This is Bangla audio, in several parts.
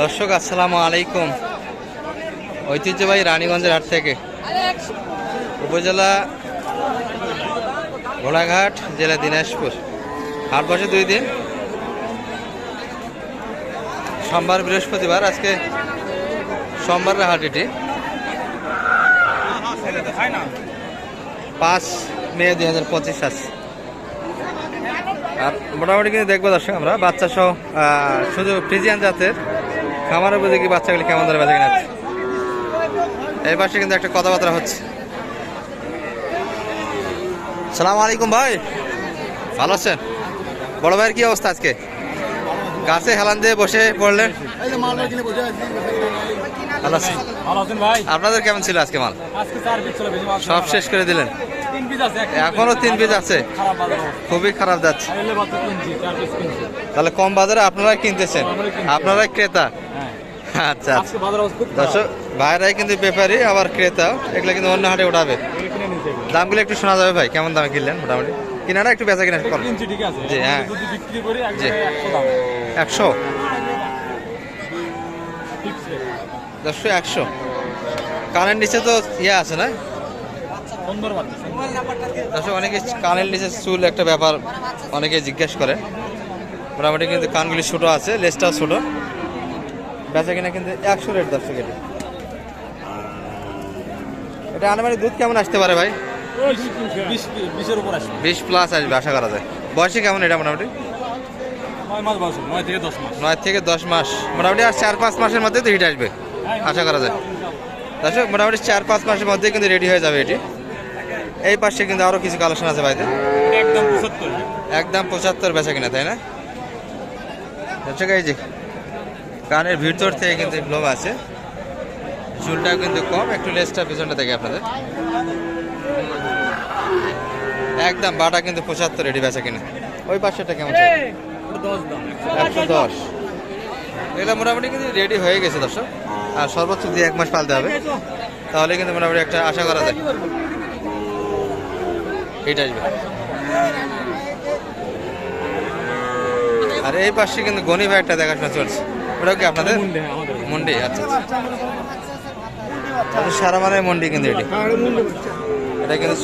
দর্শক, আসসালামু আলাইকুম। ঐতিহ্যবাহী রানীগঞ্জের হাট থেকে উপজেলা ঘোড়াঘাট, জেলা দিনাজপুর। হাট বসে দুই দিন। সোমবার, বৃহস্পতিবার, আজকে সোমবারের হাট এটি। পাঁচ মে দুই হাজার পঁচিশ আছে আর মোটামুটি কিন্তু দেখব দর্শক আমরা বাচ্চা সহ শুধু ফ্রিজিয়ান জাতের খামার উপযোগী বাচ্চাগুলি কেমন ধরে বেঁচে কিনা এই পাশে কিন্তু একটা কথাবার্তা হচ্ছে। সালাম আলাইকুম ভাই ভালো আছেন? বড় ভাইয়ের কি অবস্থা আজকে? গাছে হেলান দিয়ে বসে পড়লেন? আপনাদের কেমন ছিল আজকে মাল? সব শেষ করে দিলেন। এখনও তিন পিস আছে। খুবই খারাপ যাচ্ছে। তাহলে কম বাজারে আপনারা কিনতেছেন? আপনারাই ক্রেতা? হ্যাঁ। আচ্ছা আচ্ছা। দর্শক ভাইরাই কিন্তু ব্যাপারী আবার ক্রেতা। এগুলো কিন্তু অন্য হাটে উঠাবে। দামগুলো একটু শোনা যাবে ভাই কেমন দামে কিনলেন মোটামুটি? কিনারা একটু বেচা কিনা জি, হ্যাঁ। জি। একশো একশো? দশশো একশো। কানের নিচে তো ইয়ে আছে না? সুন্দর বাচ্চা দর্শক অনেকে কানের নিচে চুল একটা ব্যাপার অনেকে জিজ্ঞেস করে। মোটামুটি কিন্তু কানগুলি ছোটো আছে লেজটাও ছোটো। বেচা কিনা কিন্তু একশো রেট দর্শক এটা এটা আনুমানিক দুধ কেমন আসতে পারে ভাই? বিশ প্লাস আসবে। আশা করা যায়। বয়সে কেমন এটা মোটামুটি? দশ নয় থেকে দশ মাস। মোটামুটি আর চার পাঁচ মাসের মধ্যে তো হিট আসবে আশা করা যায়। দর্শক মোটামুটি চার পাঁচ মাসের মধ্যে কিন্তু রেডি হয়ে যাবে এটি। এই পাশে কিন্তু আরও কিছু কালেকশন আছে ভাইতে একদম পঁচাত্তর। একদম পঁচাত্তর বেচা কিনা তাই না? এই যে কানের ভিতর থেকে কিন্তু লোম আছে। চুলটাও কিন্তু কম একটু লেসটা পিছনটা থেকে আপনাদের। একদম বাটা কিন্তু পঁচাত্তর এটি বেচা কিনা। ওই পাশেটা কেমন একশো দশ এগুলো মোটামুটি কিন্তু রেডি হয়ে গেছে দর্শক। আর সর্বোচ্চ দিয়ে এক মাস পালতে হবে। তাহলে কিন্তু মোটামুটি একটা আশা করা যায়। এটা আসবে। আর এই পাশে কিন্তু গনি ভাইটা দেখাশোনা চলছে। ওটা কি আপনাদের? মুন্ডে হ্যাঁ, মন্ডি আচ্ছা আচ্ছা। সারা মানে মন্ডি কিন্তু এটি। এটা কিন্তু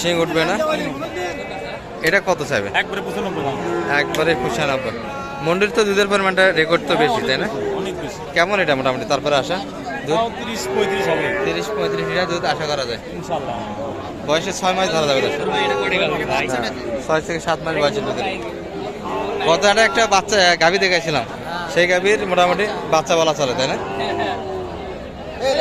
শিং উঠবে না? এটা কত চাইবে? একবারে পঁচানব্বই একবারে পঁচানব্বই। মন্ডির তো দুধের পরিমাণটা রেকর্ড তো বেশি তাই না? কেমন এটা মোটামুটি? তারপরে আসা। তিরিশ পঁয়ত্রিশ হবে। তিরিশ পঁয়ত্রিশ লিটার দুধ আশা করা যায়। ইনশাল্লাহ বয়সে ছয় মাস ধরা যাবে ছয় থেকে সাত মাস বয়সের দুধের। গত একটা বাচ্চা গাভি দেখাইছিলাম। সেই গাভির মোটামুটি বাচ্চা বলা চলে তাই না? এই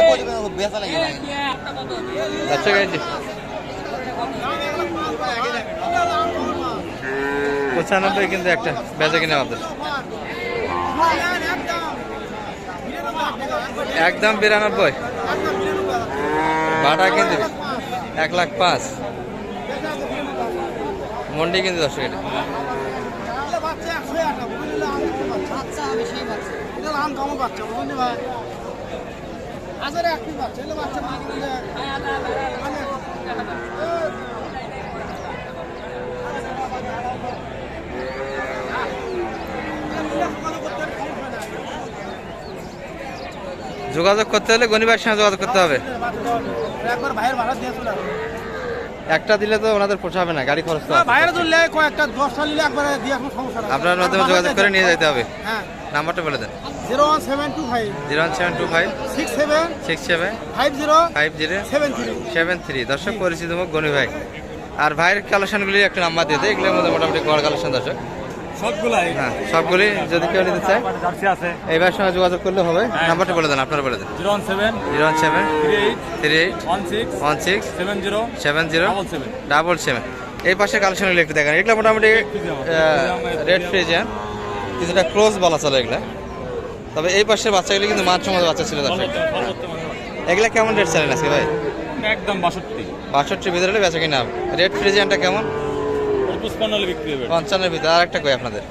পঁচানব্বই কিন্তু একটা বেচা কিনা আমাদের একদম বিরানব্বই। বাটা কিন্তু এক লাখ পাঁচ। মন্ডি কিন্তু দর্শক এটা বাচ্চা হবে সেই বাচ্চা এটা লান কমন বাচ্চা বুঝলেন নি ভাই আজারে একটি বাচ্চা এলে বাচ্চা না দিলে যোগাযোগ করতে হলে গণিবার সঙ্গে যোগাযোগ করতে হবে। একটা দিলে তো ওনাদের পোষাবে না গাড়ি খরচ আপনার মাধ্যমে যোগাযোগ করে নিয়ে যেতে হবে। হ্যাঁ। নাম্বারটা বলে দেন। Zero one seven two five. Zero one seven two five. Six seven. Six seven. Five zero. Five zero. Seven three. Seven three. দর্শক পরিচিত মুখ গনি ভাই। আর ভাইয়ের কালেকশনগুলি একটা নাম্বার দিয়ে দেয়। এগুলোর মধ্যে মোটামুটি গড় কালেকশন দর্শক। হ্যাঁ সবগুলি যদি কেউ নিতে চায় এইবার সঙ্গে যোগাযোগ করলে হবে। নাম্বারটা বলে দেন আপনারা বলে দেন। Zero one seven zero one seven three eight one six one six seven zero seven zero double seven. এই পাশে কালেকশনগুলো একটু দেখেন এগুলো মোটামুটি রেড ফ্রিজিয়ান কিছুটা ক্লোজ বলা চলে এগুলা। তবে এই পাশের বাচ্চাগুলি কিন্তু মানসম্মত বাচ্চা ছিল দর্শক এগুলা কেমন রেট চালেন আজকে ভাই? একদম বাষট্টি। বাষট্টির ভিতরে বেচা কিনা রেড ফ্রিজিয়ানটা কেমন? পঁচপান্ন হলে বিক্রি হবে। পঞ্চান্নের ভিতরে আর একটা কই আপনাদের?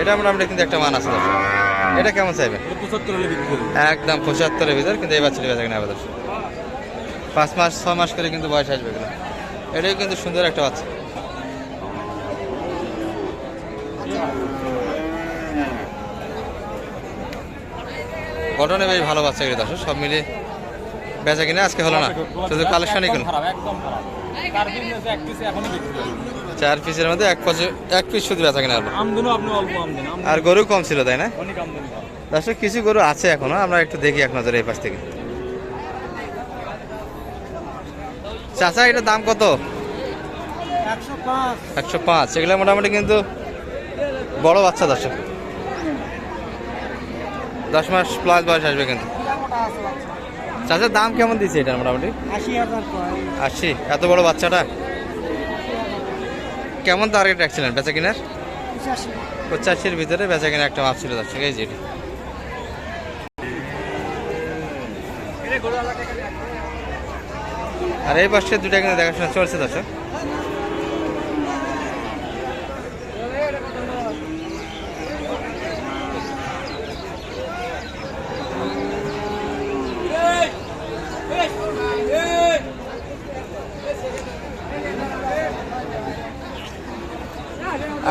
এটা মোটামুটি কিন্তু একটা মান আছে এটা কেমন চাইবে পঁচাত্তর হলে বিক্রি হবে। একদম পঁচাত্তরের ভিতর কিন্তু এই বাচ্চাটি বেচা কিনা হবে পাঁচ মাস ছ মাস করে কিন্তু বয়স আসবে এগুলো। এটাও কিন্তু সুন্দর একটা বাচ্চা। গঠনে বেশ ভালো বাচ্চা এগুলো দর্শক সব মিলিয়ে বেচা কিনা আজকে হলো না। শুধু কালেকশনই একদম চার পিসের মধ্যে এক পিস এক পিস শুধু বেচা কিনা আর গরু কম ছিল তাই না? দর্শক কিছু গরু আছে এখনও আমরা একটু দেখি এক নজরে এই পাশ থেকে। চাচা এটার দাম কত? একশো পাঁচ। একশো পাঁচ এগুলো মোটামুটি কিন্তু বড় বাচ্চা দর্শক। দশ মাস প্লাস বয়স আসবে কিন্তু। চাচার দাম কেমন দিচ্ছে এটা মোটামুটি? আশি আশি। এত বড় বাচ্চাটা? কেমন টার্গেট রাখছিলেন বেচা কেনার? পঁচাশির ভিতরে বেচা কেনার একটা মাপ ছিল যাচ্ছে এই যেটি আর এই পাশে দুটা কিন্তু দেখাশোনা চলছে দর্শক।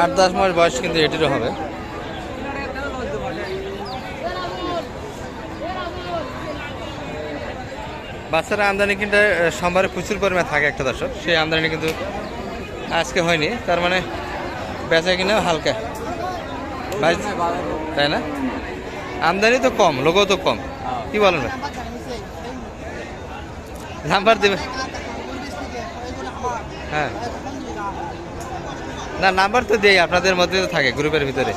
আট দশ মাস বয়স কিন্তু এটিরও হবে। বাচ্চারা আমদানি কিন্তু সোমবারে প্রচুর পরিমাণে থাকে একটা দর্শক। সেই আমদানি কিন্তু আজকে হয়নি, তার মানে বেচা কিনা হালকা। তাই না? আমদানি তো কম, লোকও তো কম। কি বলেন নাম্বার দেবে। হ্যাঁ। না নাম্বার তো দেই, আপনাদের মধ্যে তো থাকে গ্রুপের ভিতরে।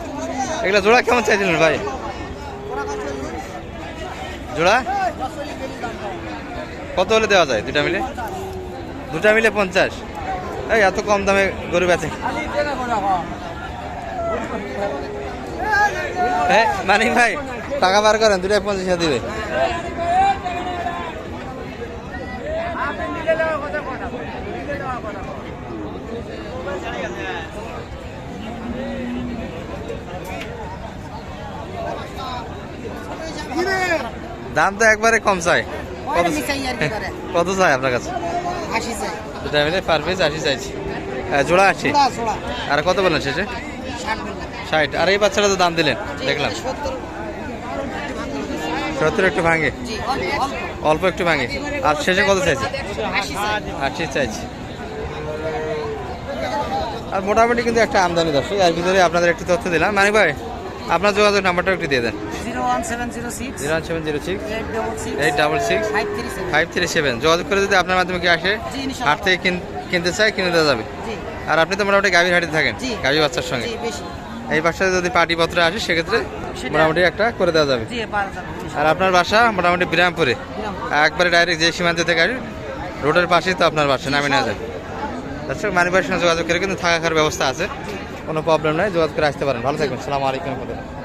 এগুলো জোড়া কেমন চাইছিলেন ভাই? জোড়া? কত হলে দেওয়া যায় দুটা মিলে? দুটা মিলে পঞ্চাশ। এই, এত কম দামে গরু বেচে। হ্যাঁ মানিক ভাই, টাকা বার করেন দুটাই পঞ্চাশ দিবে। দাম তো একবারে কম চাই। কত কত চাই আপনার কাছে? আশি দুটা মিলে পার পিস আশি চাইছি। জোড়া আশি? আর কত বলেন শেষে? ষাট আর এই বাচ্চাটা তো দাম দিলেন দেখলাম। সত্তর। একটু ভাঙে। অল্প একটু ভাঙে। আর শেষে কত চাইছে? আশি চাই। আশি চাইছি। আর মোটামুটি কিন্তু একটা আমদানি দর্শক এর ভিতরে আপনাদের একটু তথ্য দিলাম। মানিক ভাই আপনার যোগাযোগ নাম্বারটা একটু দিয়ে দেন। যোগাযোগ করে যদি আপনার মাধ্যমে কি আসে হাট থেকে কিন- কিনতে চাই কিনে দেওয়া যাবে। আর আপনি তো মোটামুটি গাভীর হাটে থাকেন। গাভী বাচ্চার সঙ্গে। এই বাসায় যদি পার্টি পত্র আসে সেক্ষেত্রে মোটামুটি একটা করে দেওয়া যাবে। আর আপনার বাসা মোটামুটি বিরামপুরে। একবারে ডাইরেক্ট যে সীমান্ত থেকে আসি রোডের পাশেই তো আপনার বাসা নামে নেওয়া যায় দর্শক ভাইয়ের সঙ্গে যোগাযোগ করে কিন্তু থাকা খাওয়ার ব্যবস্থা আছে। কোনো প্রবলেম নাই যোগাযোগ করে আসতে পারেন। ভালো থাকবেন। সালাম আলাইকুম